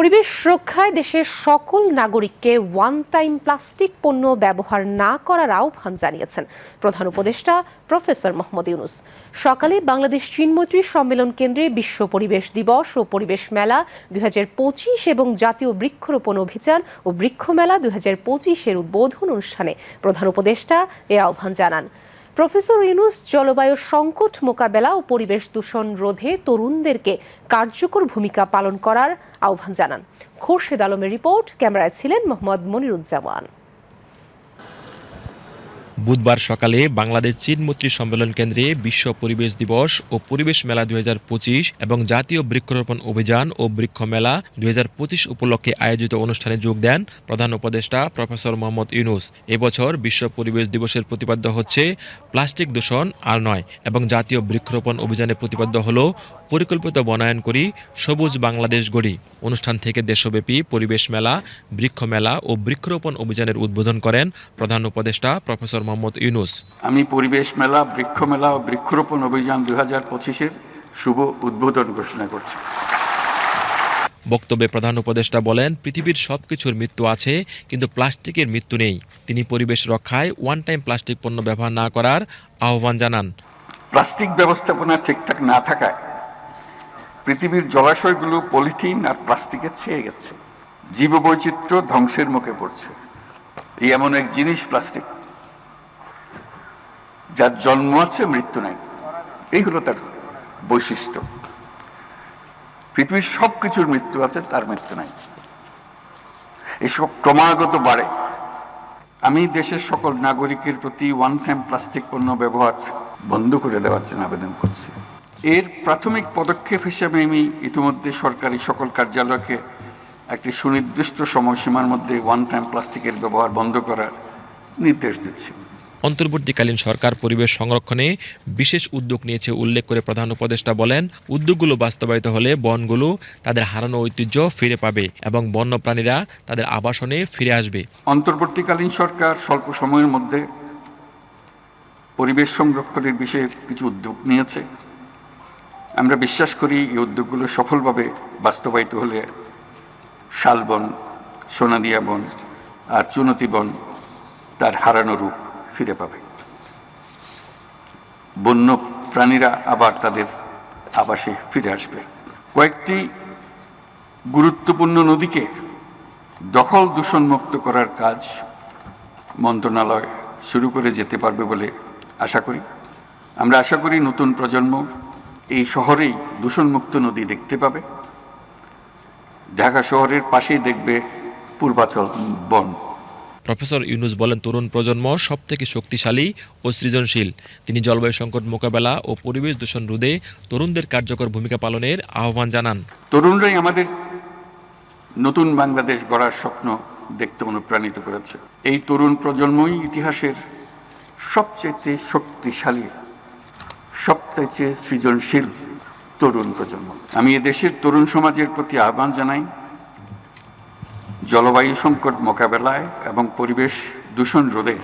পরিবেশ রক্ষায় দেশের সকল নাগরিককে ওয়ান টাইম প্লাস্টিক পণ্য ব্যবহার না করার আহ্বান জানিয়েছেন প্রধান উপদেষ্টা প্রফেসর মোহাম্মদ ইউনুস। সকালে বাংলাদেশ চীনমৈত্রী সম্মেলন কেন্দ্রে বিশ্ব পরিবেশ দিবস ও পরিবেশ মেলা দুই হাজার পঁচিশ এবং জাতীয় বৃক্ষরোপণ অভিযান ও বৃক্ষ মেলা দুই এর উদ্বোধন অনুষ্ঠানে প্রধান উপদেষ্টা এ আহ্বান জানান। প্রফেসর ইউনুস জলবায়ু সংকট মোকাবেলা ও পরিবেশ দূষণ রোধে তরুণদেরকে কার্যকর ভূমিকা পালন করার আহ্বান জানান। খোরশেদ আলমের রিপোর্ট, ক্যামেরায় ছিলেন মোহাম্মদ মনিরুজ্জামান। বুধবার সকালে বাংলাদেশ চীনমৈত্রী সম্মেলন কেন্দ্রে বিশ্ব পরিবেশ দিবস ও পরিবেশ মেলা দুই হাজার পঁচিশ এবং জাতীয় বৃক্ষরোপণ অভিযান ও বৃক্ষ মেলা দুই হাজার পঁচিশ উপলক্ষে আয়োজিত অনুষ্ঠানে যোগ দেন প্রধান উপদেষ্টা প্রফেসর মোহাম্মদ ইউনুস। এবছর বিশ্ব পরিবেশ দিবসের প্রতিপাদ্য হচ্ছে প্লাস্টিক দূষণ আর নয় এবং জাতীয় বৃক্ষরোপণ অভিযানের প্রতিপাদ্য হল পরিকল্পিত বনায়ন করি সবুজ বাংলাদেশ গড়ি। অনুষ্ঠান থেকে দেশব্যাপী পরিবেশ মেলা, বৃক্ষ মেলা ও বৃক্ষরোপণ অভিযানের উদ্বোধন করেন প্রধান উপদেষ্টা প্রফেসর মোহাম্মদ ইউনুস। আমি পরিবেশ মেলা বৃক্ষ মেলা ও বৃক্ষরোপণ অভিযান দুই হাজার পঁচিশের শুভ উদ্বোধন ঘোষণা করছি। বক্তব্যে প্রধান উপদেষ্টা বলেন পৃথিবীর সব কিছুর মৃত্যু আছে কিন্তু প্লাস্টিকের মৃত্যু নেই। তিনি পরিবেশ রক্ষায় ওয়ান টাইম প্লাস্টিক পণ্য ব্যবহার না করার আহ্বান জানান। প্লাস্টিক ব্যবস্থাপনা ঠিকঠাক না থাকায় পৃথিবীর জলাশয়গুলো পলিথিন আর প্লাস্টিকে ছেয়ে গেছে। জীববৈচিত্র্য ধ্বংসের মুখে পড়ছে। এই এমন এক জিনিস প্লাস্টিক। যার জন্ম আছে, মৃত্যু নাই। এই হলো তার বৈশিষ্ট্য। পৃথিবীর সব কিছুর মৃত্যু আছে, তার মৃত্যু নাই। এসব ক্রমাগত বাড়ে। আমি দেশের সকল নাগরিকের প্রতি ওয়ান টাইম প্লাস্টিক পণ্য ব্যবহার বন্ধ করে দেওয়ার জন্য আবেদন করছি। এর প্রাথমিক পদক্ষেপ হিসেবে আমি ইতিমধ্যে সরকারি সকল কার্যালয়কে একটি সুনির্দিষ্ট সময়সীমার মধ্যে ওয়ান টাইম প্লাস্টিকের ব্যবহার বন্ধ করার নির্দেশ দিচ্ছি। অন্তর্বর্তীকালীন সরকার পরিবেশ সংরক্ষণে বিশেষ উদ্যোগ নিয়েছে উল্লেখ করে প্রধান উপদেষ্টা বলেন, উদ্যোগগুলো বাস্তবায়িত হলে বনগুলো তাদের হারানো ঐতিহ্য ফিরে পাবে এবং বন্যপ্রাণীরা তাদের আবাসনে ফিরে আসবে। অন্তর্বর্তীকালীন সরকার স্বল্প সময়ের মধ্যে পরিবেশ সংরক্ষণের বিষয়ে কিছু উদ্যোগ নিয়েছে। আমরা বিশ্বাস করি এই উদ্যোগগুলো সফলভাবে বাস্তবায়িত হলে শালবন সোনাদিয়া বন আর চুনতি বন তার হারানো রূপ ফিরে পাবে। বন্য প্রাণীরা আবার তাদের আবাসে ফিরে আসবে। কয়েকটি গুরুত্বপূর্ণ নদীকে দখল দূষণমুক্ত করার কাজ মন্ত্রণালয় শুরু করে যেতে পারবে বলে আশা করি। আমরা আশা করি নতুন প্রজন্ম এই শহরেই দূষণমুক্ত নদী দেখতে পাবে। ঢাকা শহরের পাশেই দেখবে পূর্বাচল বন। প্রফেসর ইউনুস বলেন, তরুণ প্রজন্ম সব থেকে শক্তিশালী ও সৃজনশীল। তিনি জলবায়ু সংকট মোকাবেলা ও পরিবেশ দূষণ রোধে তরুণদের কার্যকর ভূমিকা পালনের আহ্বান জানান। তরুণরাই আমাদের নতুন বাংলাদেশ গড়ার স্বপ্ন দেখতে অনুপ্রাণিত করেছে। এই তরুণ প্রজন্মই ইতিহাসের সবচেয়ে শক্তিশালী সবচেয়ে সৃজনশীল তরুণ প্রজন্ম। আমি এ দেশের তরুণ সমাজের প্রতি আহ্বান জানাই জলবায়ু সংকট মোকাবেলায় এবং পরিবেশ দূষণ রোধে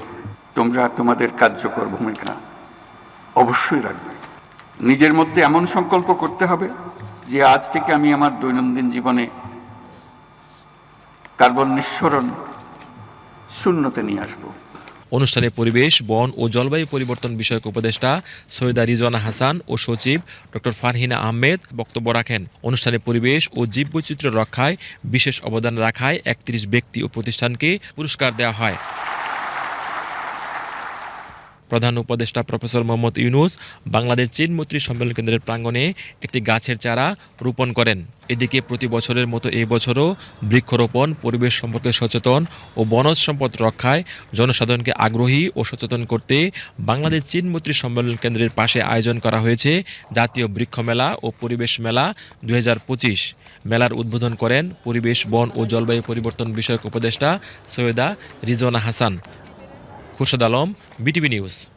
তোমরা তোমাদের কার্যকর ভূমিকা অবশ্যই রাখবে। নিজের মধ্যে এমন সংকল্প করতে হবে যে আজ থেকে আমি আমার দৈনন্দিন জীবনে কার্বন নিঃসরণ শূন্যতে নিয়ে আসব। অনুষ্ঠানে পরিবেশ, বন ও জলবায়ু পরিবর্তন বিষয়ক উপদেষ্টা সৈয়দা রিজওয়ানা হাসান ও সচিব ডক্টর ফারহিনা আহমেদ বক্তব্য রাখেন। অনুষ্ঠানে পরিবেশ ও জীব বৈচিত্র্য রক্ষায় বিশেষ অবদান রাখায় একত্রিশ ব্যক্তি ও প্রতিষ্ঠানকে পুরস্কার দেওয়া হয়। প্রধান উপদেষ্টা প্রফেসর মোহাম্মদ ইউনুস বাংলাদেশ চীনমৈত্রী সম্মেলন কেন্দ্রের প্রাঙ্গণে একটি গাছের চারা রোপণ করেন। এদিকে প্রতি বছরের মতো এই বছরও বৃক্ষরোপণ, পরিবেশ সম্পর্কে সচেতন ও বনজ সম্পদ রক্ষায় জনসাধারণকে আগ্রহী ও সচেতন করতে বাংলাদেশ চীনমৈত্রী সম্মেলন কেন্দ্রের পাশে আয়োজন করা হয়েছে জাতীয় বৃক্ষ মেলা ও পরিবেশ মেলা দু হাজার পঁচিশ। মেলার উদ্বোধন করেন পরিবেশ, বন ও জলবায়ু পরিবর্তন বিষয়ক উপদেষ্টা Syeda Rizwana Hasan. Khurshed Alam BTV news.